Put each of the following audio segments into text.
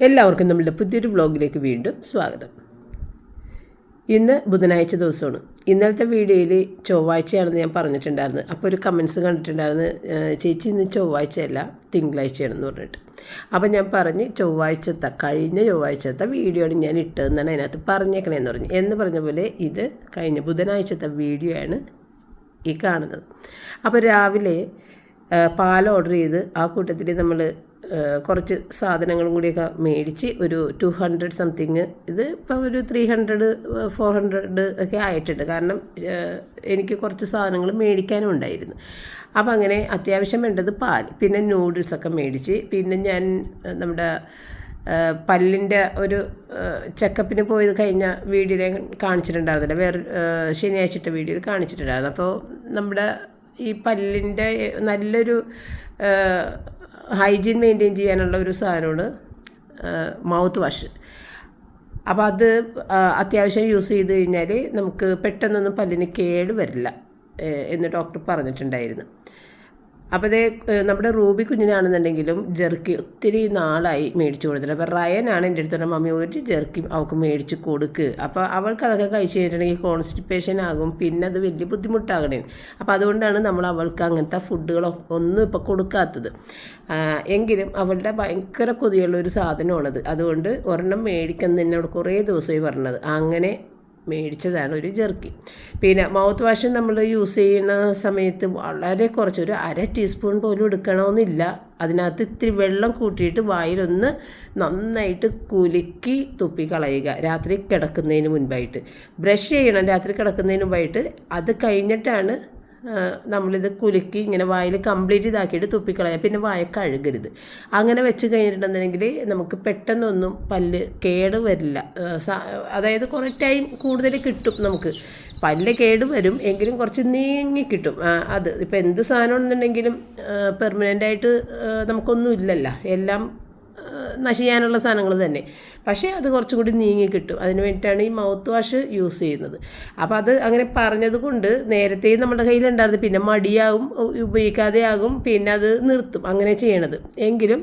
എല്ലാവർക്കും നമ്മളുടെ പുതിയൊരു ബ്ലോഗിലേക്ക് വീണ്ടും സ്വാഗതം. ഇന്ന് ബുധനാഴ്ച ദിവസമാണ്. ഇന്നലത്തെ വീഡിയോയിൽ ചൊവ്വാഴ്ചയാണെന്ന് ഞാൻ പറഞ്ഞിട്ടുണ്ടായിരുന്നു. അപ്പോൾ ഒരു കമൻസ് കണ്ടിട്ടുണ്ടായിരുന്നു. "ഏഹ് ചേച്ചി ഇന്ന് ചൊവ്വാഴ്ചയല്ല തിങ്കളാഴ്ചയാണെന്ന് പറഞ്ഞിട്ട്. അപ്പോൾ ഞാൻ പറഞ്ഞ് ചൊവ്വാഴ്ചത്തെ കഴിഞ്ഞ ചൊവ്വാഴ്ചത്തെ വീഡിയോ ആണ് ഞാൻ ഇട്ടതെന്നാണ് അതിനകത്ത് പറഞ്ഞേക്കണേന്ന് പറഞ്ഞു. എന്ന് പറഞ്ഞ പോലെ ഇത് കഴിഞ്ഞ ബുധനാഴ്ചത്തെ വീഡിയോ ആണ് ഈ കാണുന്നത്. അപ്പോൾ രാവിലെ പാൽ ഓർഡർ ചെയ്ത് ആ കൂട്ടത്തിൽ നമ്മൾ കുറച്ച് സാധനങ്ങൾ കൂടിയൊക്കെ മേടിച്ച് ഒരു ടു ഹൺഡ്രഡ് സംതിങ് ഇത് ഇപ്പോൾ ഒരു ത്രീ ഹൺഡ്രഡ് ഫോർ ഹൺഡ്രഡ് ഒക്കെ ആയിട്ടുണ്ട്. കാരണം എനിക്ക് കുറച്ച് സാധനങ്ങൾ മേടിക്കാനും ഉണ്ടായിരുന്നു. അപ്പം അങ്ങനെ അത്യാവശ്യം വേണ്ടത് പാൽ പിന്നെ നൂഡിൽസൊക്കെ മേടിച്ച് പിന്നെ ഞാൻ നമ്മുടെ പല്ലിന്റെ ഒരു ചെക്കപ്പിന് പോയത് കഴിഞ്ഞ വീഡിയോയിൽ കാണിച്ചിട്ടുണ്ടായിരുന്നില്ല. വേറെ ശനിയാഴ്ചത്തെ വീഡിയോയിൽ കാണിച്ചിട്ടുണ്ടായിരുന്നു. അപ്പോൾ നമ്മുടെ ഈ പല്ലിന്റെ നല്ലൊരു ഹൈജീൻ മെയിന്റെയിൻ ചെയ്യാനുള്ള ഒരു സാധനമാണ് മൗത്ത് വാഷ്. അപ്പോൾ അത് അത്യാവശ്യം യൂസ് ചെയ്ത് കഴിഞ്ഞാൽ നമുക്ക് പെട്ടെന്നൊന്നും പല്ലിന് കേട് വരില്ല എന്ന് ഡോക്ടർ പറഞ്ഞിട്ടുണ്ടായിരുന്നു. അപ്പോൾ അതേ നമ്മുടെ റൂബി കുഞ്ഞിനാണെന്നുണ്ടെങ്കിലും ജെർക്കി ഒത്തിരി നാളായി മേടിച്ചു കൊടുത്തിട്ട്. അപ്പോൾ റയനാണ് എന്റെ അടുത്തുള്ള മമ്മി ഒരു ജെർക്കി അവൾക്ക് മേടിച്ച് കൊടുക്ക്. അപ്പോൾ അവൾക്ക് അതൊക്കെ കഴിച്ച് കഴിഞ്ഞിട്ടുണ്ടെങ്കിൽ കോൺസ്റ്റിപ്പേഷൻ ആകും പിന്നെ അത് വലിയ ബുദ്ധിമുട്ടാകണേ. അപ്പോൾ അതുകൊണ്ടാണ് നമ്മൾ അവൾക്ക് അങ്ങനത്തെ ഫുഡുകളോ ഒന്നും ഇപ്പോൾ കൊടുക്കാത്തത്. എങ്കിലും അവളുടെ ഭയങ്കര കൊതിയുള്ള ഒരു സാധനമാണത്. അതുകൊണ്ട് ഒരെണ്ണം മേടിക്കാൻ എന്നോട് കുറേ ദിവസമായി പറഞ്ഞത്. അങ്ങനെ മേടിച്ചതാണ് ഒരു ജെർക്കി. പിന്നെ മൗത്ത് വാഷ് നമ്മൾ യൂസ് ചെയ്യുന്ന സമയത്ത് വളരെ കുറച്ച് ഒരു അര ടീസ്പൂൺ പോലും എടുക്കണമെന്നില്ല. അതിനകത്ത് ഇത്തിരി വെള്ളം കൂട്ടിയിട്ട് വായിലൊന്ന് നന്നായിട്ട് കുലുക്കി തുപ്പി കളയുക. രാത്രി കിടക്കുന്നതിന് മുൻപായിട്ട്. ബ്രഷ് ചെയ്യണം രാത്രി കിടക്കുന്നതിന് മുമ്പായിട്ട് അത് കഴിഞ്ഞിട്ടാണ് നമ്മളിത് കുലുക്കി ഇങ്ങനെ വായിൽ കംപ്ലീറ്റ് ഇതാക്കിയിട്ട് തുപ്പിക്കളയാം. പിന്നെ വായ കഴുകരുത്. അങ്ങനെ വെച്ച് കഴിഞ്ഞിട്ടുണ്ടെന്നുണ്ടെങ്കിൽ നമുക്ക് പെട്ടെന്നൊന്നും പല്ല് കേട് വരില്ല. അതായത് കുറേ ടൈം കൂടുതൽ കിട്ടും നമുക്ക്. പല്ല് കേട് വരും എങ്കിലും കുറച്ച് നീങ്ങി കിട്ടും. അത്. ഇപ്പോൾ എന്ത് സാധനം ഉണ്ടെന്നുണ്ടെങ്കിലും പെർമനന്റായിട്ട് നമുക്കൊന്നും ഇല്ലല്ലോ. എല്ലാം നശിക്കാനുള്ള സാധനങ്ങൾ തന്നെ. പക്ഷേ അത് കുറച്ചുകൂടി നീങ്ങി കിട്ടും. അതിന് വേണ്ടിയിട്ടാണ് ഈ മൗത്ത് വാഷ് യൂസ് ചെയ്യുന്നത്. അപ്പോൾ അത് അങ്ങനെ പറഞ്ഞത് കൊണ്ട് നേരത്തെ നമ്മുടെ കയ്യിലുണ്ടായിരുന്നു പിന്നെ മടിയാകും ഉപയോഗിക്കാതെ ആകും പിന്നെ അത് നിർത്തും അങ്ങനെ ചെയ്യണത്. എങ്കിലും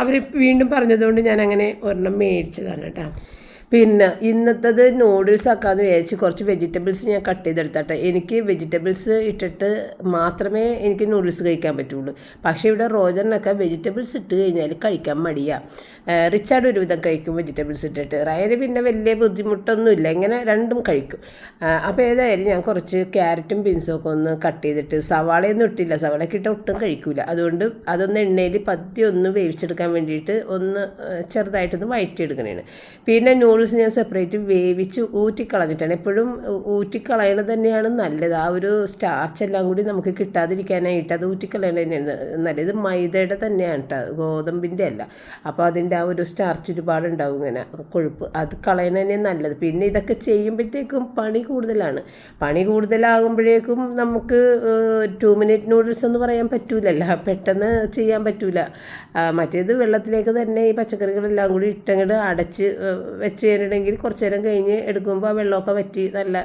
അവർ വീണ്ടും പറഞ്ഞതുകൊണ്ട് ഞാൻ അങ്ങനെ ഒരെണ്ണം മേടിച്ചതാണ് കേട്ടോ. പിന്നെ ഇന്നത്തത് നൂഡിൽസ് ആക്കാമെന്ന് വിചാരിച്ച് കുറച്ച് വെജിറ്റബിൾസ് ഞാൻ കട്ട് ചെയ്തെടുത്തട്ടെ. എനിക്ക് വെജിറ്റബിൾസ് ഇട്ടിട്ട് മാത്രമേ എനിക്ക് നൂഡിൽസ് കഴിക്കാൻ പറ്റുള്ളൂ. പക്ഷേ ഇവിടെ റോജറിനൊക്കെ വെജിറ്റബിൾസ് ഇട്ട് കഴിഞ്ഞാൽ കഴിക്കാൻ മടിയാണ് റിച്ചാർഡ് ഒരുവിധം കഴിക്കും വെജിറ്റബിൾസ് ഇട്ടിട്ട്. റയന് പിന്നെ വലിയ ബുദ്ധിമുട്ടൊന്നുമില്ല. ഇങ്ങനെ രണ്ടും കഴിക്കും. അപ്പോൾ ഏതായാലും ഞാൻ കുറച്ച് ക്യാരറ്റും ബീൻസും ഒക്കെ ഒന്ന് കട്ട് ചെയ്തിട്ട് സവാളയൊന്നും ഇട്ടില്ല. സവാളയൊക്കെ ഇട്ട് ഒട്ടും കഴിക്കില്ല അതുകൊണ്ട് അതൊന്ന് എണ്ണയിൽ പത്തി ഒന്ന് വേവിച്ചെടുക്കാൻ വേണ്ടിയിട്ട് ഒന്ന് ചെറുതായിട്ടൊന്ന് വഴറ്റിയെടുക്കണേണ് പിന്നെ നൂഡിൽസ് ഞാൻ സെപ്പറേറ്റ് വേവിച്ച് ഊറ്റിക്കളഞ്ഞിട്ടാണ്. എപ്പോഴും ഊറ്റിക്കളയണത് തന്നെയാണ് നല്ലത്. ആ ഒരു സ്റ്റാർച്ച് എല്ലാം കൂടി നമുക്ക് കിട്ടാതിരിക്കാനായിട്ട് അത് ഊറ്റിക്കളയണത് തന്നെയാണ് നല്ലത്. മൈദയുടെ തന്നെയാണ് കേട്ടോ ഗോതമ്പിന്റെ അല്ല. അപ്പോൾ അതിന്റെ ആ ഒരു സ്റ്റാർച്ച് ഒരുപാട് ഉണ്ടാവും ഇങ്ങനെ. കൊഴുപ്പ്. അത് കളയണത് തന്നെ നല്ലത്. പിന്നെ ഇതൊക്കെ ചെയ്യുമ്പോഴത്തേക്കും പണി കൂടുതലാണ്. പണി കൂടുതലാകുമ്പോഴേക്കും നമുക്ക് ടു മിനിറ്റ് നൂഡിൽസ് എന്ന് പറയാൻ പറ്റൂലല്ലോ. പെട്ടെന്ന് ചെയ്യാൻ പറ്റൂല. മറ്റേത് വെള്ളത്തിലേക്ക് തന്നെ ഈ പച്ചക്കറികളെല്ലാം കൂടി ഇട്ടങ്ങട് അടച്ച് വെച്ച് കഴിഞ്ഞിട്ടുണ്ടെങ്കിൽ കുറച്ച് നേരം കഴിഞ്ഞ് എടുക്കുമ്പോൾ ആ വെള്ളമൊക്കെ വറ്റി നല്ല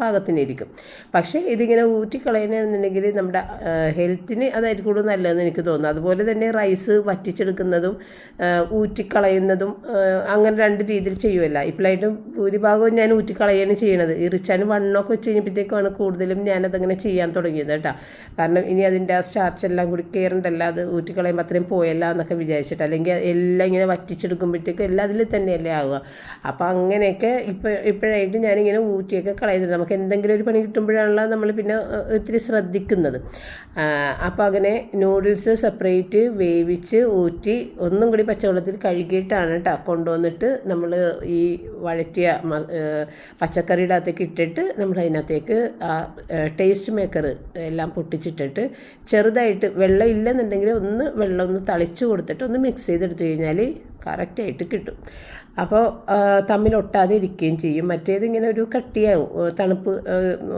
പാകത്തിനിരിക്കും. പക്ഷേ ഇതിങ്ങനെ ഊറ്റിക്കളയണമെന്നുണ്ടെങ്കിൽ നമ്മുടെ ഹെൽത്തിന് അതായിരിക്കും കൂടുതൽ നല്ലതെന്ന് എനിക്ക് തോന്നുന്നു. അതുപോലെ തന്നെ റൈസ് വറ്റിച്ചെടുക്കുന്നതും ഊറ്റിക്കളയുന്നതും അങ്ങനെ രണ്ട് രീതിയിൽ ചെയ്യുമല്ല ഇപ്പോഴായിട്ടും ഭൂരിഭാഗവും ഞാൻ ഊറ്റിക്കളയാണ് ചെയ്യണത്. ഈ റിച്ചാന് വണ്ണമൊക്കെ വെച്ച് കഴിഞ്ഞപ്പോഴത്തേക്കാണ് കൂടുതലും ഞാനതങ്ങനെ ചെയ്യാൻ തുടങ്ങിയത് കേട്ടോ. കാരണം ഇനി അതിന്റെ ആ സ്റ്റാർച്ച് എല്ലാം കൂടി കയറണ്ടല്ല അത് ഊറ്റിക്കളയുമ്പോൾ അത്രയും പോയല്ല എന്നൊക്കെ വിചാരിച്ചിട്ട്. അല്ലെങ്കിൽ എല്ലാം ഇങ്ങനെ വറ്റിച്ചെടുക്കുമ്പോഴത്തേക്കും എല്ലാം അതിൽ തന്നെയല്ലേ ആവുക. അപ്പോൾ അങ്ങനെയൊക്കെ ഇപ്പോൾ ഇപ്പോഴായിട്ട് ഞാനിങ്ങനെ ഊറ്റിയൊക്കെ കളയുന്നത്. നമുക്ക് എന്തെങ്കിലും ഒരു പണി കിട്ടുമ്പോഴാണല്ലോ നമ്മൾ പിന്നെ ഒത്തിരി ശ്രദ്ധിക്കുന്നത്. അപ്പോൾ അങ്ങനെ നൂഡിൽസ് സെപ്പറേറ്റ് വേവിച്ച് ഊറ്റി ഒന്നും കൂടി പച്ചവെള്ളത്തിൽ കഴുകിയിട്ടാണ് കേട്ടോ കൊണ്ടുവന്നിട്ട് നമ്മൾ ഈ വഴറ്റിയ പച്ചക്കറിയുടെ അകത്തേക്ക് ഇട്ടിട്ട് നമ്മൾ അതിനകത്തേക്ക് ആ ടേസ്റ്റ് മേക്കർ എല്ലാം പൊട്ടിച്ചിട്ടിട്ട് ചെറുതായിട്ട് വെള്ളം ഇല്ലെന്നുണ്ടെങ്കിൽ ഒന്ന് വെള്ളം ഒന്ന് തളിച്ചു കൊടുത്തിട്ട് ഒന്ന് മിക്സ് ചെയ്തെടുത്തു കഴിഞ്ഞാൽ കറക്റ്റായിട്ട് കിട്ടും. അപ്പോൾ തമ്മിൽ ഒട്ടാതെ ഇരിക്കുകയും ചെയ്യും. മറ്റേത് ഇങ്ങനെ ഒരു കട്ടിയാവും. തണുപ്പ്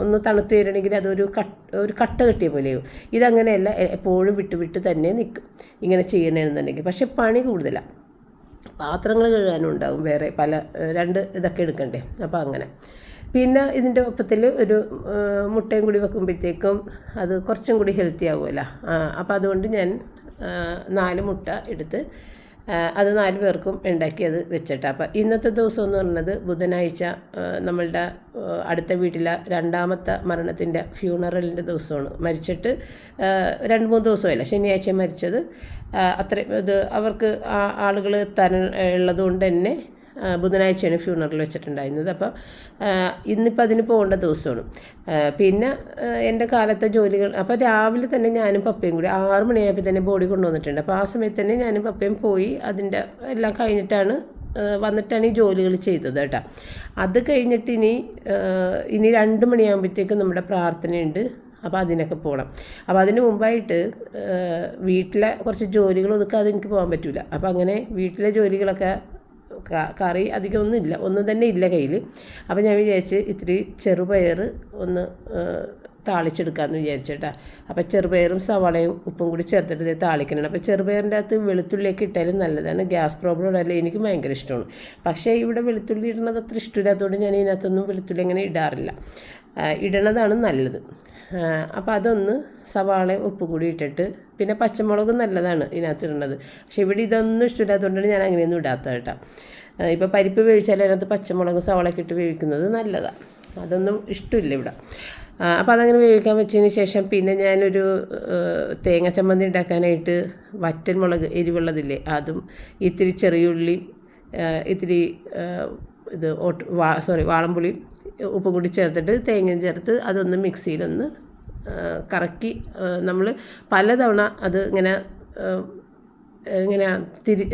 ഒന്ന് തണുത്ത് വരണമെങ്കിൽ അതൊരു കട്ട് ഒരു കട്ട കെട്ടിയ പോലെയാവും. ഇതങ്ങനെയല്ല എപ്പോഴും വിട്ട് വിട്ട് തന്നെ നിൽക്കും. ഇങ്ങനെ ചെയ്യണമെന്നുണ്ടെങ്കിൽ പക്ഷെ പണി കൂടുതലാണ് പാത്രങ്ങൾ കഴുകാനും ഉണ്ടാവും വേറെ പല രണ്ട് ഇതൊക്കെ എടുക്കണ്ടേ. അപ്പോൾ അങ്ങനെ. പിന്നെ ഇതിന്റെ ഒപ്പത്തിൽ ഒരു മുട്ടയും കൂടി വെക്കുമ്പോഴത്തേക്കും അത് കുറച്ചും കൂടി ഹെൽത്തി ആകുമല്ലോ അപ്പോൾ അതുകൊണ്ട് ഞാൻ നാല് മുട്ട എടുത്ത് അത് നാല് പേർക്കും ഉണ്ടാക്കിയത് വെച്ചിട്ട്. അപ്പം ഇന്നത്തെ ദിവസം എന്ന് പറയുന്നത് ബുധനാഴ്ച നമ്മളുടെ അടുത്ത വീട്ടിലെ രണ്ടാമത്തെ മരണത്തിന്റെ ഫ്യൂണറലിന്റെ ദിവസമാണ്. മരിച്ചിട്ട് രണ്ട് മൂന്ന് ദിവസമല്ല ശനിയാഴ്ച മരിച്ചത്. അത്രയും ഇത് അവർക്ക് ആളുകൾ തര ഉള്ളതുകൊണ്ട് തന്നെ ബുധനാഴ്ചയാണ് ഫ്യൂണറൽ വെച്ചിട്ടുണ്ടായിരുന്നത്. അപ്പോൾ ഇന്നിപ്പോൾ അതിന് പോകേണ്ട ദിവസമാണ്. പിന്നെ എന്റെ കാലത്തെ ജോലികൾ അപ്പോൾ രാവിലെ തന്നെ ഞാനും പപ്പയും കൂടി ആറ് മണിയായപ്പോൾ തന്നെ ബോഡി കൊണ്ടുവന്നിട്ടുണ്ട്. അപ്പോൾ ആ സമയത്ത് തന്നെ ഞാനും പപ്പയും പോയി അതിന്റെ എല്ലാം കഴിഞ്ഞിട്ടാണ് വന്നിട്ടാണ് ഈ ജോലികൾ ചെയ്തത് കേട്ടോ. അത് കഴിഞ്ഞിട്ട് ഇനി ഇനി രണ്ട് മണിയാകുമ്പോഴത്തേക്കും നമ്മുടെ പ്രാർത്ഥനയുണ്ട്. അപ്പോൾ അതിനൊക്കെ പോകണം അപ്പോൾ അതിന് മുമ്പായിട്ട് വീട്ടിലെ കുറച്ച് ജോലികൾ ഒതുക്കാതെ എനിക്ക് പോകാൻ പറ്റില്ല അപ്പോൾ അങ്ങനെ വീട്ടിലെ ജോലികളൊക്കെ കറി അധികമൊന്നും ഇല്ല ഒന്നും തന്നെ ഇല്ല കയ്യിൽ അപ്പോൾ ഞാൻ വിചാരിച്ച് ഇത്തിരി ചെറുപയർ ഒന്ന് താളിച്ചെടുക്കാമെന്ന് വിചാരിച്ചിട്ടാ. അപ്പോൾ ചെറുപയറും സവാളയും ഉപ്പും കൂടി ചേർത്തിട്ട് ഇത് താളിക്കണം അപ്പോൾ ചെറുപയറിന്റെ അകത്ത് വെളുത്തുള്ളിയൊക്കെ ഇട്ടാലും നല്ലതാണ്. ഗ്യാസ് പ്രോബ്ലം ഉള്ളതല്ലേ എനിക്ക് ഭയങ്കര ഇഷ്ടമാണ്. പക്ഷേ ഇവിടെ വെളുത്തുള്ളി ഇടുന്നത് അത്ര ഇഷ്ടമില്ലാത്തതുകൊണ്ട് ഞാൻ ഇതിനകത്തൊന്നും വെളുത്തുള്ളി അങ്ങനെ ഇടാറില്ല. ഇടണതാണ് നല്ലത്. അപ്പോൾ അതൊന്ന് സവാളയും ഉപ്പും കൂടി ഇട്ടിട്ട് പിന്നെ പച്ചമുളകും നല്ലതാണ് ഇതിനകത്ത് ഇടുന്നത് പക്ഷേ ഇവിടെ ഇതൊന്നും ഇഷ്ടമില്ലാത്തതുകൊണ്ടാണ് ഞാൻ അങ്ങനെയൊന്നും ഇടാത്തത് കേട്ടോ. ഇപ്പോൾ പരിപ്പ് വേവിച്ചാൽ അതിനകത്ത് പച്ചമുളക് സവാളയൊക്കെ ഇട്ട് വേവിക്കുന്നത് നല്ലതാണ് അതൊന്നും ഇഷ്ടമില്ല ഇവിടെ. അപ്പോൾ അതങ്ങനെ വേവിക്കാൻ വെച്ചതിന് ശേഷം പിന്നെ ഞാനൊരു തേങ്ങ ചമ്മന്തി ഉണ്ടാക്കാനായിട്ട് വറ്റൻ മുളക് എരിവുള്ളതില്ലേ അതും ഇത്തിരി ചെറിയുള്ളി ആ, ഇത്തിരി ഇത് ഓട്ട് വാ സോറി വാളംപുളിയും ഉപ്പും കൂടി ചേർത്തിട്ട് തേങ്ങയും ചേർത്ത് അതൊന്ന് മിക്സിയിലൊന്ന് കറക്കി നമ്മൾ പലതവണ അത് ഇങ്ങനെ ഇങ്ങനെ തിരി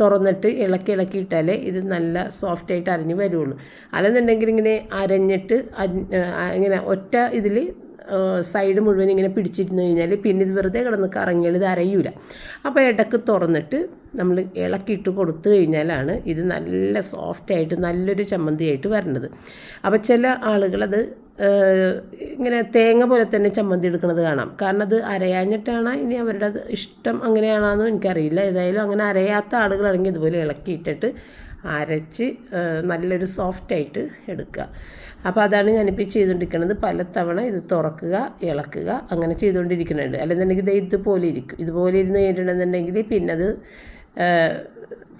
തുറന്നിട്ട് ഇളക്കി ഇളക്കി ഇട്ടാലേ ഇത് നല്ല സോഫ്റ്റായിട്ട് അരിഞ്ഞ് വരുള്ളൂ. അല്ലെന്നുണ്ടെങ്കിൽ ഇങ്ങനെ അരഞ്ഞിട്ട് ഇങ്ങനെ ഒറ്റ ഇതിൽ സൈഡ് മുഴുവൻ ഇങ്ങനെ പിടിച്ചിരുന്നു കഴിഞ്ഞാൽ പിന്നെ ഇത് വെറുതെ കിടന്ന് കറങ്ങിയാൽ ഇത് അരയൂല. അപ്പോൾ ഇടയ്ക്ക് തുറന്നിട്ട് നമ്മൾ ഇളക്കിയിട്ട് കൊടുത്തു കഴിഞ്ഞാലാണ് ഇത് നല്ല സോഫ്റ്റായിട്ട് നല്ലൊരു ചമ്മന്തിയായിട്ട് വരണത് അപ്പോൾ ചില ആളുകളത് ഇങ്ങനെ തേങ്ങ പോലെ തന്നെ ചമ്മന്തി എടുക്കുന്നത് കാണാം. കാരണം അത് അരയാഞ്ഞിട്ടാണ് ഇനി അവരുടെ ഇഷ്ടം അങ്ങനെയാണോ എന്നും എനിക്കറിയില്ല. ഏതായാലും അങ്ങനെ അരയാത്ത ആളുകളാണെങ്കിൽ ഇതുപോലെ ഇളക്കിയിട്ടിട്ട് അരച്ച് നല്ലൊരു സോഫ്റ്റായിട്ട് എടുക്കുക. അപ്പോൾ അതാണ് ഞാനിപ്പോൾ ചെയ്തുകൊണ്ടിരിക്കുന്നത് ചെയ്തുകൊണ്ടിരിക്കുന്നത് പലതവണ ഇത് തുറക്കുക ഇളക്കുക അങ്ങനെ ചെയ്തുകൊണ്ടിരിക്കുന്നുണ്ട് അല്ലെന്നുണ്ടെങ്കിൽ ഇത് ഇതുപോലെ ഇരിക്കും. ഇതുപോലെ ഇരുന്ന് കഴിഞ്ഞിട്ടുണ്ടെന്നുണ്ടെങ്കിൽ പിന്നെ അത്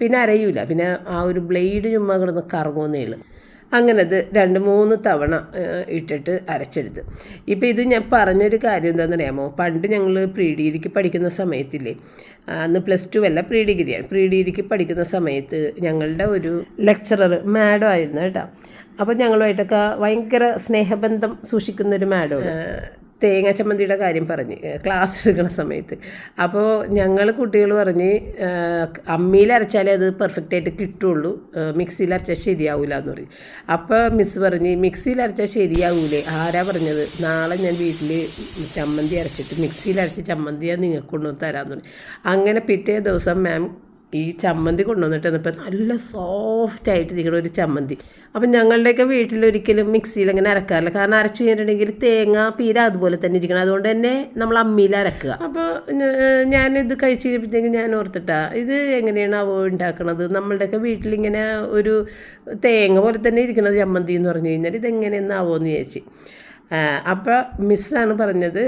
പിന്നെ അരയൂല. പിന്നെ ആ ഒരു ബ്ലേഡ് ചുമ്മാ കിടന്ന് കറങ്ങുമെന്നേ ഉള്ളൂ. അങ്ങനെ അത് രണ്ട് മൂന്ന് തവണ ഇട്ടിട്ട് അരച്ചെടുത്ത്. ഇപ്പോൾ ഇത് ഞാൻ പറഞ്ഞൊരു കാര്യം എന്താണെന്നറിയാമോ പണ്ട് ഞങ്ങൾ പ്രീ ഡിഗ്രിക്ക് പഠിക്കുന്ന സമയത്തില്ലേ അന്ന് പ്ലസ് ടു അല്ല പ്രീ ഡിഗ്രിയാണ് പ്രീ ഡിഗ്രിക്ക് പഠിക്കുന്ന സമയത്ത് ഞങ്ങളുടെ ഒരു ലെക്ചറർ മാഡം ആയിരുന്നു കേട്ടോ. അപ്പോൾ ഞങ്ങളുമായിട്ടൊക്കെ ഭയങ്കര സ്നേഹബന്ധം സൂക്ഷിക്കുന്ന ഒരു മാഡം തേങ്ങ ചമ്മന്തിയുടെ കാര്യം പറഞ്ഞ് ക്ലാസ് എടുക്കുന്ന സമയത്ത്. അപ്പോൾ ഞങ്ങൾ കുട്ടികൾ പറഞ്ഞ് അമ്മിയിൽ അരച്ചാലേ അത് പെർഫെക്റ്റ് ആയിട്ട് കിട്ടുള്ളൂ. മിക്സിയിൽ അരച്ചാൽ ശരിയാവില്ല എന്ന് പറഞ്ഞു അപ്പോൾ മിസ് പറഞ്ഞ് മിക്സിയിൽ അരച്ചാൽ ശരിയാവൂലേ? ആരാ പറഞ്ഞത്? നാളെ ഞാൻ വീട്ടിൽ ചമ്മന്തി അരച്ചിട്ട് മിക്സിയിൽ അരച്ച് ചമ്മന്തിയാണ് നിങ്ങൾക്ക് കൊണ്ടുവന്ന് തരാമെന്ന് പറഞ്ഞു അങ്ങനെ പിറ്റേ ദിവസം മാം ഈ ചമ്മന്തി കൊണ്ടുവന്നിട്ട് വന്നപ്പോൾ നല്ല സോഫ്റ്റ് ആയിട്ട് ആയിട്ടിരിക്കുന്ന ഒരു ചമ്മന്തി. അപ്പം ഞങ്ങളുടെയൊക്കെ വീട്ടിലൊരിക്കലും മിക്സിയിൽ അങ്ങനെ അരക്കാറില്ല. കാരണം അരച്ചു കഴിഞ്ഞിട്ടുണ്ടെങ്കിൽ തേങ്ങ പീര അതുപോലെ തന്നെ ഇരിക്കണം. അതുകൊണ്ട് തന്നെ നമ്മൾ അമ്മിയിൽ അരക്കുക. അപ്പോൾ ഞാനിത് കഴിച്ച് കഴിഞ്ഞപ്പോഴത്തേക്കും ഞാൻ ഓർത്തിട്ടാ ഇത് എങ്ങനെയാണ് അവ ഉണ്ടാക്കണത്? നമ്മളുടെയൊക്കെ വീട്ടിലിങ്ങനെ ഒരു തേങ്ങ പോലെ തന്നെ ഇരിക്കണത് ചമ്മന്തി എന്ന് പറഞ്ഞു കഴിഞ്ഞാൽ ഇതെങ്ങനെയെന്നാവോ എന്ന് ചോദിച്ചു അപ്പോൾ മിസ്സാണ് പറഞ്ഞത്.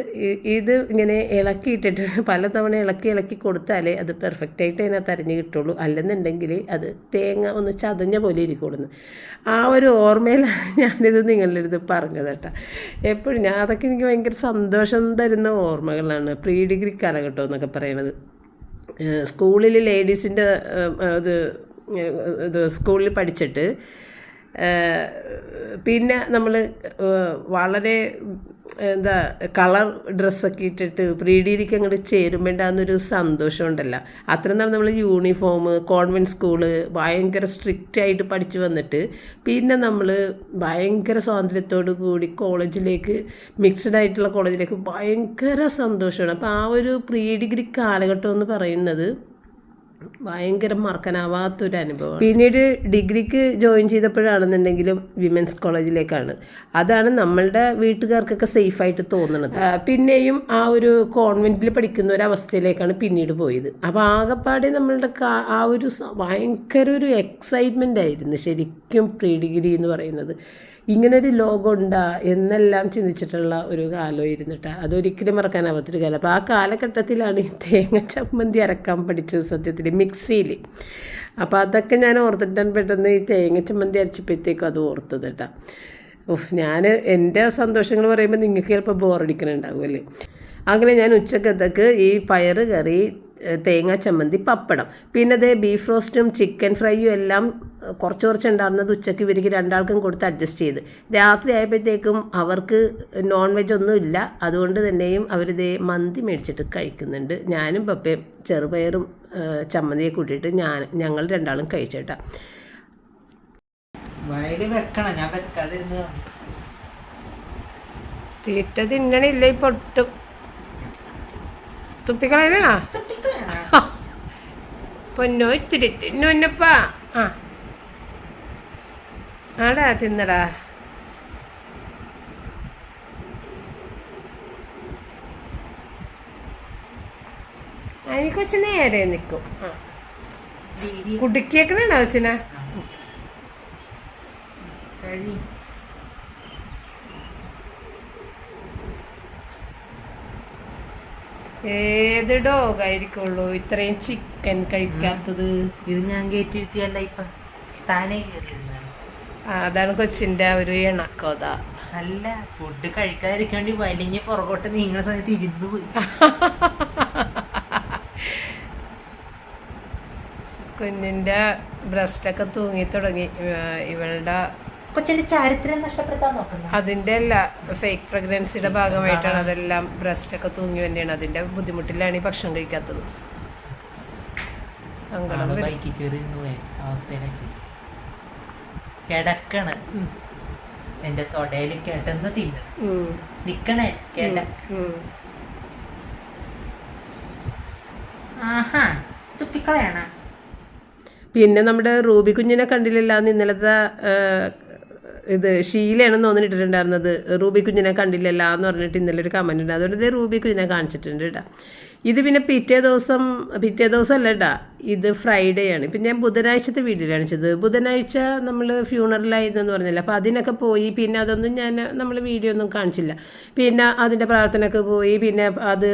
ഇത് ഇങ്ങനെ ഇളക്കിയിട്ടിട്ട് പലതവണ ഇളക്കി ഇളക്കി കൊടുത്താലേ അത് പെർഫെക്റ്റായിട്ട് അതിനകത്ത് അരിഞ്ഞ് കിട്ടുള്ളൂ. അല്ലെന്നുണ്ടെങ്കിൽ അത് തേങ്ങ ഒന്ന് ചതഞ്ഞ പോലെ ഇരിക്കുള്ളൂ ആ ഒരു ഓർമ്മയിലാണ് ഞാനിത് നിങ്ങളുടെ അടുത്ത് പറഞ്ഞത് കേട്ടോ. എപ്പോഴും ഞാൻ അതൊക്കെ എനിക്ക് ഭയങ്കര സന്തോഷം തരുന്ന ഓർമ്മകളാണ്. പ്രീ ഡിഗ്രി കാലഘട്ടം എന്നൊക്കെ പറയണത്. സ്കൂളിൽ ലേഡീസിന്റെ ഇത് സ്കൂളിൽ പഠിച്ചിട്ട് പിന്നെ നമ്മൾ വളരെ എന്താ കളർ ഡ്രസ്സൊക്കെ ഇട്ടിട്ട് പ്രീ ഡിഗ്രിക്ക് അങ്ങോട്ട് ചേരുമ്പോണ്ടാകുന്നൊരു സന്തോഷം ഉണ്ടല്ലോ അത്രയും നാൾ നമ്മൾ യൂണിഫോം കോൺവെന്റ് സ്കൂൾ ഭയങ്കര സ്ട്രിക്റ്റ് ആയിട്ട് പഠിച്ചു വന്നിട്ട് പിന്നെ നമ്മൾ ഭയങ്കര സ്വാതന്ത്ര്യത്തോടു കൂടി കോളേജിലേക്ക് മിക്സഡ് ആയിട്ടുള്ള കോളേജിലേക്ക് ഭയങ്കര സന്തോഷമാണ്. അപ്പോൾ ആ ഒരു പ്രീ ഡിഗ്രി കാലഘട്ടം എന്ന് പറയുന്നത് ഭയങ്കര മറക്കാനാവാത്തൊരു അനുഭവം പിന്നീട് ഡിഗ്രിക്ക് ജോയിൻ ചെയ്തപ്പോഴാണെന്നുണ്ടെങ്കിലും വിമൻസ് കോളേജിലേക്കാണ്. അതാണ് നമ്മളുടെ വീട്ടുകാർക്കൊക്കെ സേഫായിട്ട് തോന്നുന്നത് പിന്നെയും ആ ഒരു കോൺവെന്റിൽ പഠിക്കുന്ന ഒരു അവസ്ഥയിലേക്കാണ് പിന്നീട് പോയത്. അപ്പോൾ ആകെപ്പാടെ നമ്മളുടെ ആ ഒരു ഭയങ്കര ഒരു എക്സൈറ്റ്മെന്റ് ആയിരുന്നു ശരിക്കും പ്രീ ഡിഗ്രി എന്ന് പറയുന്നത്. ഇങ്ങനൊരു ലോകം ഉണ്ടാ എന്നെല്ലാം ചിന്തിച്ചിട്ടുള്ള ഒരു കാലം കേട്ടോ അതൊരിക്കലും മറക്കാനാവാത്തൊരു കാലം. അപ്പോൾ ആ കാലഘട്ടത്തിലാണ് ഈ തേങ്ങ ചമ്മന്തി അരക്കാൻ പഠിച്ചത് സത്യത്തിൽ മിക്സിയിൽ അപ്പോൾ അതൊക്കെ ഞാൻ ഓർത്തിട്ടാണ് പെട്ടെന്ന് ഈ തേങ്ങ ചമ്മന്തി അരച്ചപ്പോഴത്തേക്കും അത് ഓർത്തത് കേട്ടോ. ഓഹ് ഞാൻ എന്റെ സന്തോഷങ്ങൾ പറയുമ്പോൾ നിങ്ങൾക്ക് ചിലപ്പോൾ ബോറടിക്കണുണ്ടാവുമല്ലേ അങ്ങനെ ഞാൻ ഉച്ചക്കത്തേക്ക് ഈ പയറ് കറി തേങ്ങ ചമ്മന്തി പപ്പടം. പിന്നെ അതേ ബീഫ് റോസ്റ്റും ചിക്കൻ ഫ്രൈയും എല്ലാം കുറച്ച് കുറച്ച് ഉണ്ടായിരുന്നത് ഉച്ചയ്ക്ക് ഇവർക്ക് രണ്ടാൾക്കും കൊടുത്ത് അഡ്ജസ്റ്റ് ചെയ്ത്. രാത്രി ആയപ്പോഴത്തേക്കും അവർക്ക് നോൺ വെജ് ഒന്നും ഇല്ല. അതുകൊണ്ട് തന്നെയും അവരിതേ മന്തി മേടിച്ചിട്ട് കഴിക്കുന്നുണ്ട്. ഞാനും പപ്പയും ചെറുപയറും ചമ്മന്തിയെ കൂട്ടിയിട്ട് ഞാൻ ഞങ്ങൾ രണ്ടാളും കഴിച്ചേട്ടാ. തീറ്റ തിന്നണില്ല ഇപ്പൊട്ടും പൊട്ടും. തുപ്പിക്കളയണോ പൊന്നോ ഇത്തിരി തിന്നൊന്നപ്പാ ആ. ആടാ തിന്നടാ. അതിന് കൊച്ചു നേരെ നിൽക്കും ആ. കുടുക്കിയേക്കണോ കൊച്ചിനെ? ഏത് ഡോഗായിരിക്കുള്ളൂ ഇത്രയും ചിക്കൻ കഴിക്കാത്തത്? ഇത് ഞാൻ കയറ്റിരുത്തിയല്ല ഇപ്പൊ. താനേ കയറിയിരുന്നാണ് അതാണ് കൊച്ചിന്റെ ഒരു ഇണക്കോത അല്ല ഫുഡ് കഴിക്കാതിരിക്കാണ്ട് വലിഞ്ഞ് പുറകോട്ട് നീങ്ങുന്ന സമയത്ത് ഇരുന്നു പോയി. കുഞ്ഞിന്റെ ബ്രസ്റ്റൊക്കെ തൂങ്ങി തുടങ്ങി. ഇവ- ഇവളുടെ കൊച്ചിന്റെ ചാരിത്രം നഷ്ടപ്പെടുത്താൻ നോക്കണം അതിന്റെ അല്ല ഫേക്ക് പ്രഗ്നൻസിയുടെ ഭാഗമായിട്ടാണ് അതെല്ലാം ബ്രസ്റ്റ് ഒക്കെ തൂങ്ങി തന്നെയാണ് അതിന്റെ ബുദ്ധിമുട്ടിലാണ് ഈ ഭക്ഷണം കഴിക്കാത്തത്. സങ്കടം വരും. ബൈക്കിൽ കയറി ഇരുന്ന് പോയ. അവസ്ഥയിലേക്ക് കിടക്കണ്. എന്റെ തൊടയിൽ കിടന്ന് തിന്നണം. ഉം, നിക്കണേ ഉം. ആഹാ തുപ്പിക്കളയണ? പിന്നെ നമ്മുടെ റൂബി കുഞ്ഞിനെ കണ്ടില്ലല്ലോ അന്ന് ഇന്നലത്തെ ആ, ഇത് ഷീലയാണെന്ന് തോന്നിട്ടുണ്ടായിരുന്നത് റൂബി കുഞ്ഞിനെ കണ്ടില്ലല്ലോ എന്ന് പറഞ്ഞിട്ട് ഇന്നലെ ഒരു കമന്റ് ഉണ്ട്. അതുകൊണ്ട് ഇത് റൂബി കുഞ്ഞിനെ കാണിച്ചിട്ടുണ്ട് കേട്ടോ ഇത് പിന്നെ പിറ്റേ ദിവസം പിറ്റേ ദിവസം അല്ല കേട്ടാ ഇത് ഫ്രൈഡേ ആണ് ഇപ്പം ഞാൻ ബുധനാഴ്ചത്തെ വീഡിയോ ചെയ്തത് ബുധനാഴ്ച നമ്മൾ ഫ്യൂണറലായിരുന്നെന്ന് പറഞ്ഞില്ല. അപ്പോൾ അതിനൊക്കെ പോയി പിന്നെ അതൊന്നും ഞാൻ നമ്മൾ വീഡിയോ ഒന്നും കാണിച്ചില്ല. പിന്നെ അതിന്റെ പ്രാർത്ഥനയൊക്കെ പോയി. പിന്നെ അത്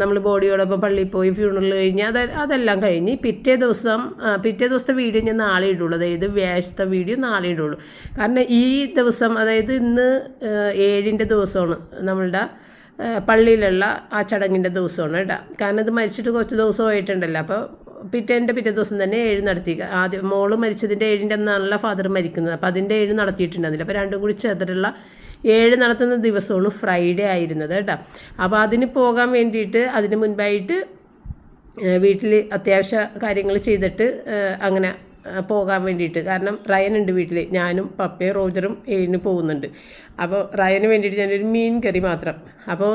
നമ്മൾ ബോഡിയോടൊപ്പം പള്ളിയിൽ പോയി ഫ്യൂണറൽ കഴിഞ്ഞ് അത് അതെല്ലാം കഴിഞ്ഞ് പിറ്റേ ദിവസം പിറ്റേ ദിവസത്തെ വീഡിയോ ഞാൻ നാളെ ഇടുള്ളൂ. അതായത് വേഷത്തെ വീഡിയോ നാളെ ഇടുള്ളൂ. കാരണം ഈ ദിവസം അതായത് ഇന്ന് ഏഴിന്റെ ദിവസമാണ് നമ്മളുടെ പള്ളിയിലുള്ള ആ ചടങ്ങിന്റെ ദിവസമാണ് ഇടുക കാരണം ഇത് മരിച്ചിട്ട് കുറച്ച് ദിവസമായിട്ടുണ്ടല്ലോ. അപ്പോൾ പിറ്റേന്റെ പിറ്റേ ദിവസം തന്നെ ഏഴ് നടത്തി ആദ്യം മോൾ മരിച്ചതിന്റെ ഏഴിന്റെ അന്നാണല്ലോ ഫാദർ മരിക്കുന്നത്. അപ്പോൾ അതിന്റെ ഏഴ് നടത്തിയിട്ടുണ്ടായിരുന്നില്ല അപ്പോൾ രണ്ടും കൂടി ചേർത്തിട്ടുള്ള ഏഴ് നടത്തുന്ന ദിവസമാണ് ഫ്രൈഡേ ആയിരുന്നത് കേട്ടോ. അപ്പോൾ അതിന് പോകാൻ വേണ്ടിയിട്ട് അതിന് മുൻപായിട്ട് വീട്ടിൽ അത്യാവശ്യ കാര്യങ്ങൾ ചെയ്തിട്ട് അങ്ങനെ പോകാൻ വേണ്ടിയിട്ട്. കാരണം റയൻ ഉണ്ട് വീട്ടിൽ ഞാനും പപ്പയും റോജറും ഏഴിന് പോകുന്നുണ്ട്. അപ്പോൾ റയന് വേണ്ടിയിട്ട് ഞാനൊരു മീൻ കറി മാത്രം. അപ്പോൾ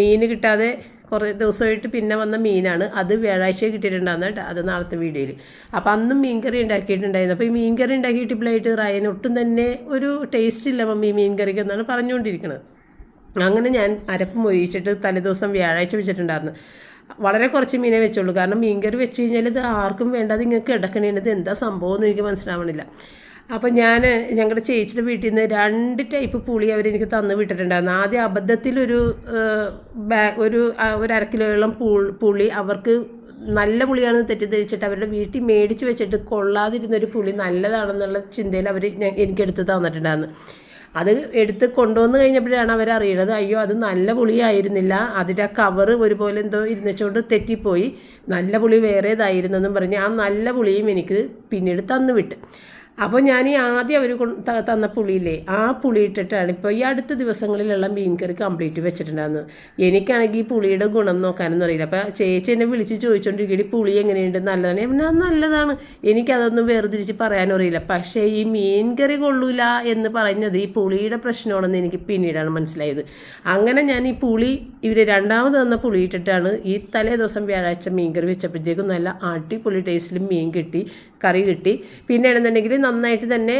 മീൻ കിട്ടാതെ കുറേ ദിവസമായിട്ട് പിന്നെ വന്ന മീനാണ്. അത് വ്യാഴാഴ്ച കിട്ടിയിട്ടുണ്ടാകുന്ന കേട്ടോ അത് നാളത്തെ വീഡിയോയിൽ അപ്പോൾ അന്നും മീൻ കറി ഉണ്ടാക്കിയിട്ടുണ്ടായിരുന്നു. അപ്പോൾ ഈ മീൻ കറി ഉണ്ടാക്കിയിട്ടിപ്പോഴായിട്ട് റയൻ ഒട്ടും തന്നെ ഒരു ടേസ്റ്റ് ഇല്ല മമ്മി മീൻ കറിക്ക് എന്നാണ് പറഞ്ഞുകൊണ്ടിരിക്കുന്നത് അങ്ങനെ ഞാൻ അരപ്പ് മൊഴിച്ചിട്ട് തലേദിവസം വ്യാഴാഴ്ച വെച്ചിട്ടുണ്ടായിരുന്നു. വളരെ കുറച്ച് മീനേ വെച്ചുള്ളൂ. കാരണം മീൻകറി വെച്ച് കഴിഞ്ഞാൽ ഇത് ആർക്കും വേണ്ടാതെ ഇങ്ങനെ കിടക്കണേണ്ടത് എന്താ സംഭവം എന്ന് എനിക്ക് മനസ്സിലാവണില്ല. അപ്പം ഞാൻ ഞങ്ങളുടെ ചേച്ചിയുടെ വീട്ടിൽ നിന്ന് രണ്ട് ടൈപ്പ് പുളി അവരെനിക്ക് തന്ന് വിട്ടിട്ടുണ്ടായിരുന്നു. ആദ്യം അബദ്ധത്തിലൊരു ബാ- ഒരു ഒരു അര കിലോയോളം പു- പുളി അവർക്ക് നല്ല പുളിയാണെന്ന് തെറ്റിദ്ധരിച്ചിട്ട് അവരുടെ വീട്ടിൽ മേടിച്ച് വെച്ചിട്ട് കൊള്ളാതിരുന്നൊരു പുളി നല്ലതാണെന്നുള്ള ചിന്തയിൽ അവർ എനിക്കെടുത്ത് തന്നിട്ടുണ്ടായിരുന്നു. അത് എടുത്ത് കൊണ്ടുവന്ന് കഴിഞ്ഞപ്പോഴാണ് അവർ അയ്യോ അത് നല്ല പുളിയായിരുന്നില്ല. അതിന്റെ കവറ് ഒരുപോലെ എന്തോ ഇരുന്നിച്ചുകൊണ്ട് തെറ്റിപ്പോയി. നല്ല പുളി വേറേതായിരുന്നെന്നും പറഞ്ഞ് ആ നല്ല പുളിയും എനിക്ക് പിന്നീട് തന്നു വിട്ട് അപ്പോൾ ഞാൻ ഈ ആദ്യം അവർ തന്ന പുളിയില്ലേ ആ പുളി ഇട്ടിട്ടാണ് ഇപ്പോൾ ഈ അടുത്ത ദിവസങ്ങളിലുള്ള മീൻ കറി കംപ്ലീറ്റ് വെച്ചിട്ടുണ്ടായിരുന്നത് എനിക്കാണെങ്കിൽ ഈ പുളിയുടെ ഗുണം നോക്കാനൊന്നും അറിയില്ല. അപ്പോൾ ചേച്ചി എന്നെ വിളിച്ച് ചോദിച്ചുകൊണ്ടിരിക്കും പുളി എങ്ങനെയുണ്ട്? നല്ലതാണ്. പിന്നെ "അത് നല്ലതാണ്. എനിക്കതൊന്നും വേർതിരിച്ച് പറയാനും അറിയില്ല. പക്ഷേ ഈ മീൻ കറി കൊള്ളൂല എന്ന് പറഞ്ഞത് ഈ പുളിയുടെ പ്രശ്നമാണെന്ന് എനിക്ക് പിന്നീടാണ് മനസ്സിലായത്. അങ്ങനെ ഞാൻ ഈ പുളി ഇവർ രണ്ടാമത് തന്ന പുളി ഇട്ടിട്ടാണ് ഈ തലേ ദിവസം വ്യാഴാഴ്ച മീൻ കറി വെച്ചപ്പോഴത്തേക്കും നല്ല അടിപൊളി ടേസ്റ്റിൽ മീൻ കിട്ടി കറി കിട്ടി. പിന്നെ ആണെന്നുണ്ടെങ്കിൽ നന്നായിട്ട് തന്നെ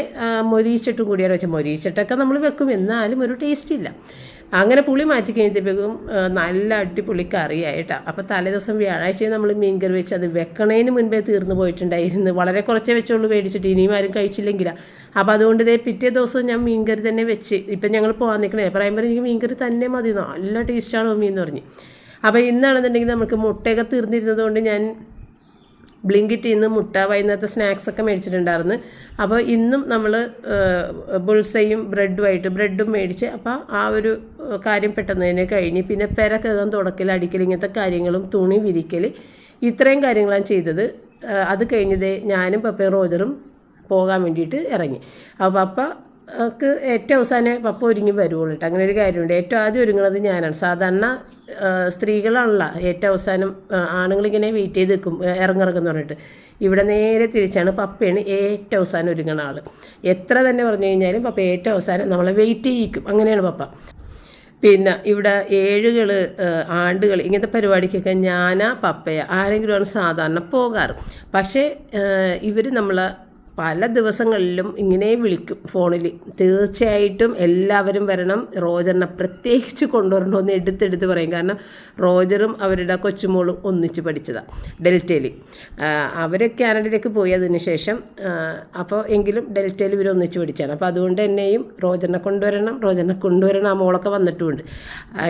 മൊരീച്ചിട്ടും കൂടിയാണ് വെച്ചാൽ മൊരീച്ചിട്ടൊക്കെ നമ്മൾ വെക്കും. എന്നാലും ഒരു ടേസ്റ്റ് ഇല്ല. അങ്ങനെ പുളി മാറ്റി കഴിഞ്ഞപ്പോഴേക്കും നല്ല അടിപൊളി കറിയായിട്ടാ അപ്പോൾ തലേ ദിവസം വ്യാഴാഴ്ച നമ്മൾ മീൻകറി വെച്ച് അത് വെക്കണതിന് മുൻപേ തീർന്നു പോയിട്ടുണ്ടായിരുന്നു. വളരെ കുറച്ചേ വെച്ചുള്ളൂ മേടിച്ചിട്ട് ഇനിയും ആരും കഴിച്ചില്ലെങ്കിലാണ് അപ്പോൾ അതുകൊണ്ട് ഇതേ പിറ്റേ ദിവസം ഞാൻ മീൻകറി തന്നെ വെച്ച് ഇപ്പം ഞങ്ങൾ പോകാൻ നിൽക്കണേ. പറയുമ്പോൾ എനിക്ക് മീൻകറി തന്നെ മതി നല്ല ടേസ്റ്റാണ് മീൻ എന്ന് പറഞ്ഞ്. അപ്പോൾ ഇന്നാണെന്നുണ്ടെങ്കിൽ നമുക്ക് മുട്ടയൊക്കെ തീർന്നിരുന്നതുകൊണ്ട് ഞാൻ ബ്ലിങ്കിറ്റ് ഇന്ന് മുട്ട വൈകുന്നേരത്തെ സ്നാക്സ് ഒക്കെ മേടിച്ചിട്ടുണ്ടായിരുന്നു. അപ്പോൾ ഇന്നും നമ്മൾ ബുൾസയും ബ്രെഡുമായിട്ട് ബ്രെഡും മേടിച്ച് അപ്പോൾ ആ ഒരു കാര്യം പെട്ടെന്ന് തന്നെ കഴിഞ്ഞ്. പിന്നെ പെരക്കകം തുടക്കൽ അടിക്കൽ ഇങ്ങനത്തെ കാര്യങ്ങളും തുണി വിരിക്കൽ ഇത്രയും കാര്യങ്ങളാണ് ചെയ്തത്. അത് കഴിഞ്ഞതേ ഞാനും പപ്പയും റോജറും പോകാൻ വേണ്ടിയിട്ട് ഇറങ്ങി. അപ്പോൾ പപ്പ ക്ക് ഏറ്റവും അവസാനം പപ്പ ഒരുങ്ങി വരുവുള്ളൂ കേട്ടോ അങ്ങനെ ഒരു കാര്യമുണ്ട്. ഏറ്റവും ആദ്യം ഒരുങ്ങുന്നത് ഞാനാണ്. സാധാരണ സ്ത്രീകളാണല്ല ഏറ്റവും അവസാനം ആണുങ്ങളിങ്ങനെ വെയിറ്റ് ചെയ്ത് നിൽക്കും ഇറങ്ങിറങ്ങുന്ന പറഞ്ഞിട്ട്. ഇവിടെ നേരെ തിരിച്ചാണ് പപ്പയാണ് ഏറ്റവും അവസാനം ഒരുങ്ങുന്ന ആൾ എത്ര തന്നെ പറഞ്ഞു കഴിഞ്ഞാലും പപ്പ ഏറ്റവും അവസാനം നമ്മളെ വെയിറ്റ് ചെയ്യിക്കും. അങ്ങനെയാണ് പപ്പ. പിന്നെ ഇവിടെ ഏഴുകൾ ആണ്ടുകൾ ഇങ്ങനത്തെ പരിപാടിക്കൊക്കെ ഞാനാ പപ്പയ. ആരെങ്കിലുമാണ് സാധാരണ പോകാറ്. പക്ഷേ ഇവർ നമ്മളെ പല ദിവസങ്ങളിലും ഇങ്ങനെ വിളിക്കും ഫോണിൽ തീർച്ചയായിട്ടും എല്ലാവരും വരണം. റോജറിനെ പ്രത്യേകിച്ച് കൊണ്ടുവരണമെന്ന് എടുത്തെടുത്ത് പറയും. കാരണം റോജറും അവരുടെ കൊച്ചുമോളും ഒന്നിച്ച് പഠിച്ചതാണ് ഡെൽറ്റയിൽ അവർ കാനഡയിലേക്ക് പോയി അതിന് ശേഷം അപ്പോൾ എങ്കിലും ഡെൽറ്റയിൽ ഇവർ ഒന്നിച്ച് പഠിച്ചാണ്. അപ്പോൾ അതുകൊണ്ട് തന്നെയും റോജറിനെ കൊണ്ടുവരണം റോജറിനെ കൊണ്ടുവരണം ആ മോളൊക്കെ വന്നിട്ടുമുണ്ട്.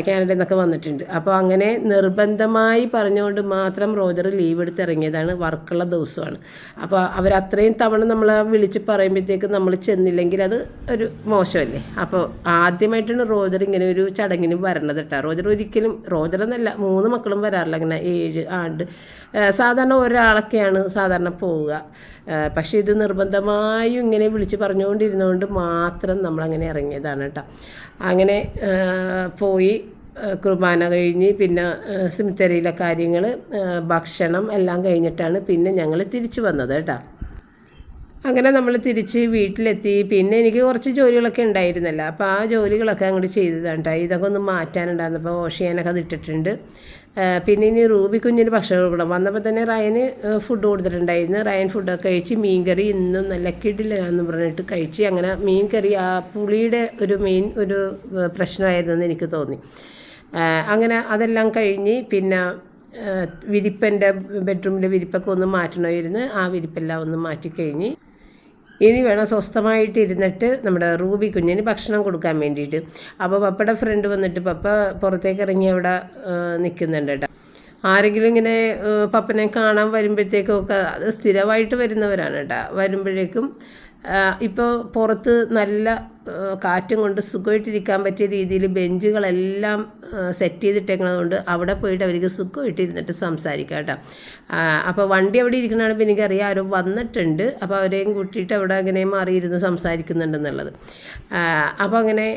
കാനഡയിൽ നിന്നൊക്കെ വന്നിട്ടുണ്ട്. അപ്പോൾ അങ്ങനെ നിർബന്ധമായി പറഞ്ഞുകൊണ്ട് മാത്രം റോജർ ലീവ് എടുത്തിറങ്ങിയതാണ് വർക്കുള്ള ദിവസമാണ്. അപ്പോൾ അവരത്രയും തവണ നമ്മളെ വിളിച്ച് പറയുമ്പോഴത്തേക്ക് നമ്മൾ ചെന്നില്ലെങ്കിൽ അത് ഒരു മോശമല്ലേ? അപ്പോൾ ആദ്യമായിട്ടാണ് റോജർ ഇങ്ങനെ ഒരു ചടങ്ങിന് വരണത് കേട്ടോ. റോജർ ഒരിക്കലും റോജർ എന്നല്ല മൂന്ന് മക്കളും വരാറില്ല അങ്ങനെ ഏഴ് ആണ്ട്. സാധാരണ ഒരാളൊക്കെയാണ് സാധാരണ പോവുക. പക്ഷേ ഇത് നിർബന്ധമായും ഇങ്ങനെ വിളിച്ച് പറഞ്ഞുകൊണ്ടിരുന്നതുകൊണ്ട് മാത്രം നമ്മളങ്ങനെ ഇറങ്ങിയതാണ് കേട്ടോ. അങ്ങനെ പോയി കുർബാന കഴിഞ്ഞ് പിന്നെ സിമിത്തരയിലെ കാര്യങ്ങൾ ഭക്ഷണം എല്ലാം കഴിഞ്ഞിട്ടാണ് പിന്നെ ഞങ്ങൾ തിരിച്ചു വന്നത് കേട്ടോ. അങ്ങനെ നമ്മൾ തിരിച്ച് വീട്ടിലെത്തി. പിന്നെ എനിക്ക് കുറച്ച് ജോലികളൊക്കെ ഉണ്ടായിരുന്നല്ലോ. അപ്പോൾ ആ ജോലികളൊക്കെ അങ്ങോട്ട് ചെയ്തതാണ് കേട്ടോ ഇതൊക്കെ ഒന്ന് മാറ്റാനുണ്ടായിരുന്നു. അപ്പോൾ വാഷ് ചെയ്യാനൊക്കെ അത് ഇട്ടിട്ടുണ്ട്. പിന്നെ ഇനി റൂബി കുഞ്ഞിന് ഭക്ഷണം കൊടുക്കണം. വന്നപ്പോൾ തന്നെ റയന് ഫുഡ് കൊടുത്തിട്ടുണ്ടായിരുന്നു. റയൻ ഫുഡൊക്കെ കഴിച്ച് മീൻകറി ഇന്നും നല്ല കിടില്ല എന്ന് പറഞ്ഞിട്ട് കഴിച്ച് അങ്ങനെ മീൻ കറി ആ പുളിയുടെ ഒരു മെയിൻ ഒരു പ്രശ്നമായിരുന്നു പ്രശ്നമായിരുന്നെന്ന് എനിക്ക് തോന്നി. അങ്ങനെ അതെല്ലാം കഴിഞ്ഞ് പിന്നെ വിരിപ്പന്റെ ബെഡ്റൂമിലെ വിരിപ്പൊക്കെ ഒന്ന് മാറ്റണമായിരുന്നു. ആ വിരിപ്പെല്ലാം ഒന്ന് മാറ്റിക്കഴിഞ്ഞ് ഇനി വേണം സ്വസ്ഥമായിട്ട് ഇരുന്നിട്ട് നമ്മുടെ റൂബി കുഞ്ഞിന് ഭക്ഷണം കൊടുക്കാൻ വേണ്ടിയിട്ട്. അപ്പോൾ പപ്പയുടെ ഫ്രണ്ട് വന്നിട്ട് പപ്പ പുറത്തേക്ക് ഇറങ്ങി അവിടെ നിൽക്കുന്നുണ്ട് കേട്ടോ. ആരെങ്കിലും ഇങ്ങനെ പപ്പനെ കാണാൻ വരുമ്പോഴത്തേക്കൊക്കെ അത് സ്ഥിരമായിട്ട് വരുന്നവരാണ് കേട്ടോ. വരുമ്പോഴേക്കും ഇപ്പോൾ പുറത്ത് നല്ല കാറ്റും കൊണ്ട് സുഖമായിട്ടിരിക്കാൻ പറ്റിയ രീതിയിൽ ബെഞ്ചുകളെല്ലാം സെറ്റ് ചെയ്തിട്ടേക്കണതുകൊണ്ട് അവിടെ പോയിട്ട് അവർക്ക് സുഖമായിട്ടിരുന്നിട്ട് സംസാരിക്കാം കേട്ടോ. അപ്പോൾ വണ്ടി അവിടെ ഇരിക്കണതാണ് ഇപ്പോൾ എനിക്കറിയാം ആരോ വന്നിട്ടുണ്ട്. അപ്പോൾ അവരെയും കൂട്ടിയിട്ട് അവിടെ അങ്ങനെ മാറിയിരുന്ന് സംസാരിക്കുന്നുണ്ടെന്നുള്ളത്. അപ്പോൾ അങ്ങനെ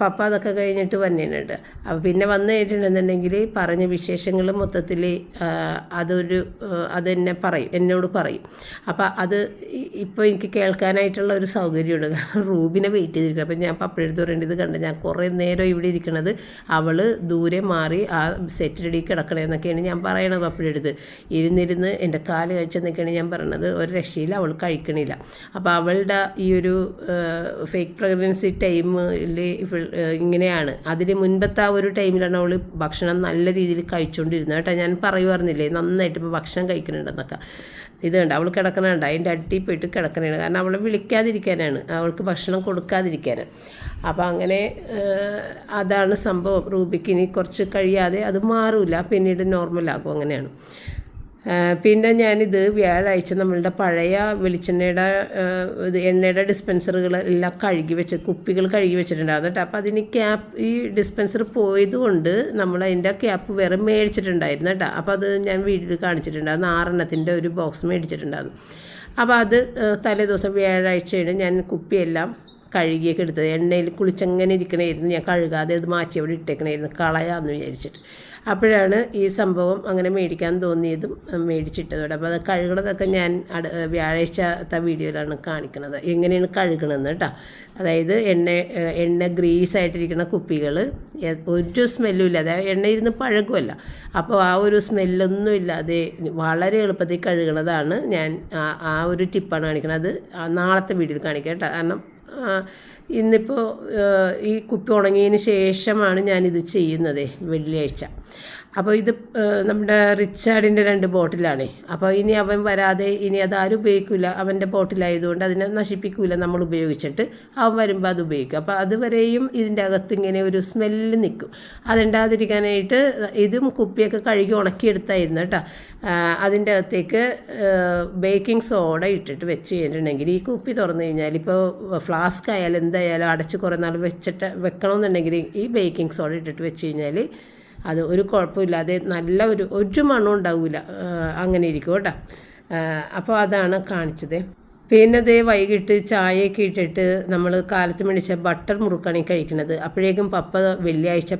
പപ്പ അതൊക്കെ കഴിഞ്ഞിട്ട് വന്നിട്ടുണ്ട്. അപ്പോൾ പിന്നെ വന്നു കഴിഞ്ഞിട്ടുണ്ടെന്നുണ്ടെങ്കിൽ പറഞ്ഞ വിശേഷങ്ങൾ മൊത്തത്തിൽ അതൊരു അതെന്നെ അത് പറയും എന്നോട് പറയും. അപ്പോൾ അത് ഇപ്പോൾ എനിക്ക് കേൾക്കാനായിട്ടുള്ള ഒരു സൗകര്യമുണ്ട്. കാരണം റൂബിനെ വെയിറ്റ് ചെയ്തിരിക്കണം അപ്പോൾ ഞാൻ പപ്പയെടുത്ത് പറയേണ്ടത് ഇത് കണ്ട് ഞാൻ കുറേ നേരം ഇവിടെ ഇരിക്കണത് അവൾ ദൂരെ മാറി ആ സെറ്റിലടി കിടക്കണമെന്നൊക്കെയാണ് ഞാൻ പറയണത് പപ്പഴെടുത്ത് ഇരുന്നിരുന്ന് എന്റെ കാൽ കഴിച്ചെന്നൊക്കെയാണ് ഞാൻ പറയണത്. ഒരു രക്ഷയിൽ അവൾ കഴിക്കണില്ല. അപ്പോൾ അവളുടെ ഈ ഒരു ഫേക്ക് പ്രഗ്നൻസി ടൈമിൽ ഇങ്ങനെയാണ്. അതിന് മുൻപത്തെ ആ ഒരു ടൈമിലാണ് അവൾ ഭക്ഷണം നല്ല രീതിയിൽ കഴിച്ചുകൊണ്ടിരുന്നത് കേട്ടോ ഞാൻ പറയുമായിരുന്നില്ലേ നന്നായിട്ട് ഇപ്പോൾ ഭക്ഷണം കഴിക്കുന്നുണ്ടെന്നൊക്കെ. ഇത് കണ്ട അവൾ കിടക്കണുണ്ട് അതിന്റെ അട്ടി പോയിട്ട് കിടക്കണേണ്. കാരണം അവളെ വിളിക്കാതിരിക്കാനാണ് അവൾക്ക് ഭക്ഷണം കൊടുക്കാതിരിക്കാനാണ്. അപ്പോൾ അങ്ങനെ അതാണ് സംഭവം. റൂബിക്ക് ഇനി കുറച്ച് കഴിയാതെ അത് മാറില്ല പിന്നീട് നോർമലാകും അങ്ങനെയാണ്. പിന്നെ ഞാനിത് വ്യാഴാഴ്ച നമ്മളുടെ പഴയ വെളിച്ചെണ്ണയുടെ ഇത് എണ്ണയുടെ ഡിസ്പെൻസറുകൾ എല്ലാം കഴുകി വെച്ച് കുപ്പികൾ കഴുകി വെച്ചിട്ടുണ്ടായിരുന്നു കേട്ടോ. അപ്പോൾ അതിന് ക്യാപ്പ് ഈ ഡിസ്പെൻസർ പോയതുകൊണ്ട് നമ്മൾ അതിന്റെ ക്യാപ്പ് വേറെ മേടിച്ചിട്ടുണ്ടായിരുന്നു കേട്ടോ. അപ്പോൾ അത് ഞാൻ വീട്ടിൽ കാണിച്ചിട്ടുണ്ടായിരുന്നു. ആറെണ്ണത്തിന്റെ ഒരു ബോക്സ് മേടിച്ചിട്ടുണ്ടായിരുന്നു. അപ്പോൾ അത് തലേ ദിവസം വ്യാഴാഴ്ചയാണ് ഞാൻ കുപ്പിയെല്ലാം കഴുകിയൊക്കെ എടുത്തത്. എണ്ണയിൽ കുളിച്ചങ്ങനെ ഇരിക്കണമായിരുന്നു ഞാൻ കഴുകാതെ അത് മാറ്റി അവിടെ ഇട്ടേക്കണമായിരുന്നു കളയാമെന്ന് വിചാരിച്ചിട്ട്. അപ്പോഴാണ് ഈ സംഭവം അങ്ങനെ മേടിക്കാൻ തോന്നിയതും മേടിച്ചിട്ടതോടെ. അപ്പോൾ അത് കഴുകണതൊക്കെ ഞാൻ അട വ്യാഴാഴ്ചത്തെ വീഡിയോയിലാണ് കാണിക്കുന്നത് എങ്ങനെയാണ് കഴുകണമെന്ന് കേട്ടോ. അതായത് എണ്ണ എണ്ണ ഗ്രീസ് ആയിട്ടിരിക്കുന്ന കുപ്പികൾ ഒരു സ്മെല്ലും ഇല്ല അതായത് എണ്ണ ഇരുന്ന് പഴകുമല്ല അപ്പോൾ ആ ഒരു സ്മെല്ലൊന്നും ഇല്ലാതെ വളരെ എളുപ്പത്തിൽ കഴുകണതാണ് ഞാൻ ആ- ഒരു ടിപ്പാണ് കാണിക്കുന്നത് അത് നാളത്തെ വീഡിയോയിൽ കാണിക്കാം കേട്ടോ. കാരണം ഇന്നിപ്പോൾ ഈ കുപ്പി ഉണങ്ങിയതിന് ശേഷമാണ് ഞാനിത് ചെയ്യുന്നത് വെള്ളിയാഴ്ച. അപ്പോൾ ഇത് നമ്മുടെ റിച്ചാർഡിന്റെ രണ്ട് ബോട്ടിലാണ്. അപ്പോൾ ഇനി അവൻ വരാതെ ഇനി അത് ആരും ഉപയോഗിക്കില്ല അവന്റെ ബോട്ടിലായതുകൊണ്ട് അതിനെ നശിപ്പിക്കില്ല നമ്മൾ ഉപയോഗിച്ചിട്ട്. അവൻ വരുമ്പോൾ അത് ഉപയോഗിക്കും. അപ്പോൾ അതുവരെയും ഇതിന്റെ അകത്ത് ഇങ്ങനെ ഒരു സ്മെല്ല് നിൽക്കും അതുണ്ടാതിരിക്കാനായിട്ട് ഇതും കുപ്പിയൊക്കെ കഴുകി ഉണക്കിയെടുത്തായിരുന്നു കേട്ടോ. അതിന്റെ അകത്തേക്ക് ബേക്കിംഗ് സോഡ ഇട്ടിട്ട് വെച്ച് കഴിഞ്ഞിട്ടുണ്ടെങ്കിൽ ഈ കുപ്പി തുറന്നു കഴിഞ്ഞാൽ ഇപ്പോൾ ഫ്ലാസ്ക് ആയാലും എന്തായാലും അടച്ച് കുറേ നാൾ വെച്ചിട്ട് വെക്കണമെന്നുണ്ടെങ്കിൽ ഈ ബേക്കിംഗ് സോഡ ഇട്ടിട്ട് വെച്ച് കഴിഞ്ഞാൽ അത് ഒരു കുഴപ്പമില്ലാതെ നല്ല ഒരു ഒരു മണം ഉണ്ടാവില്ല അങ്ങനെ ഇരിക്കും കേട്ടോ. അപ്പോൾ അതാണ് കാണിച്ചത്. പിന്നെ ദേ വൈകിട്ട് ചായയൊക്കെ ഇട്ടിട്ട് നമ്മൾ കാലത്ത് മേടിച്ച ബട്ടർ മുറുക്കാണ് ഈ കഴിക്കുന്നത് അപ്പോഴേക്കും പപ്പ വെള്ളിയാഴ്ച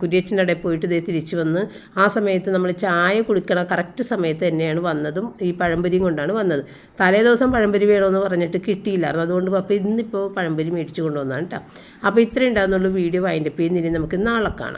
കുര്യച്ചന്റെ അടയിൽ പോയിട്ട് ഇതേ തിരിച്ചു വന്ന് ആ സമയത്ത് നമ്മൾ ചായ കുടിക്കണ കറക്റ്റ് സമയത്ത് തന്നെയാണ് വന്നതും ഈ പഴംപൊരിയും കൊണ്ടാണ് വന്നത്. തലേ ദിവസം പഴംപൊരി വേണമെന്ന് പറഞ്ഞിട്ട് കിട്ടിയില്ലായിരുന്നു അതുകൊണ്ട് പപ്പ ഇന്നിപ്പോൾ പഴംപൊരി മേടിച്ചു കൊണ്ടുവന്നാണ് കേട്ടോ. അപ്പോൾ ഇത്രയും ഉണ്ടാകുന്നുള്ളൂ വീഡിയോ. വൈൻഡപ്പ് ചെയ്യുന്നില്ല നമുക്ക് നാളെ കാണാം.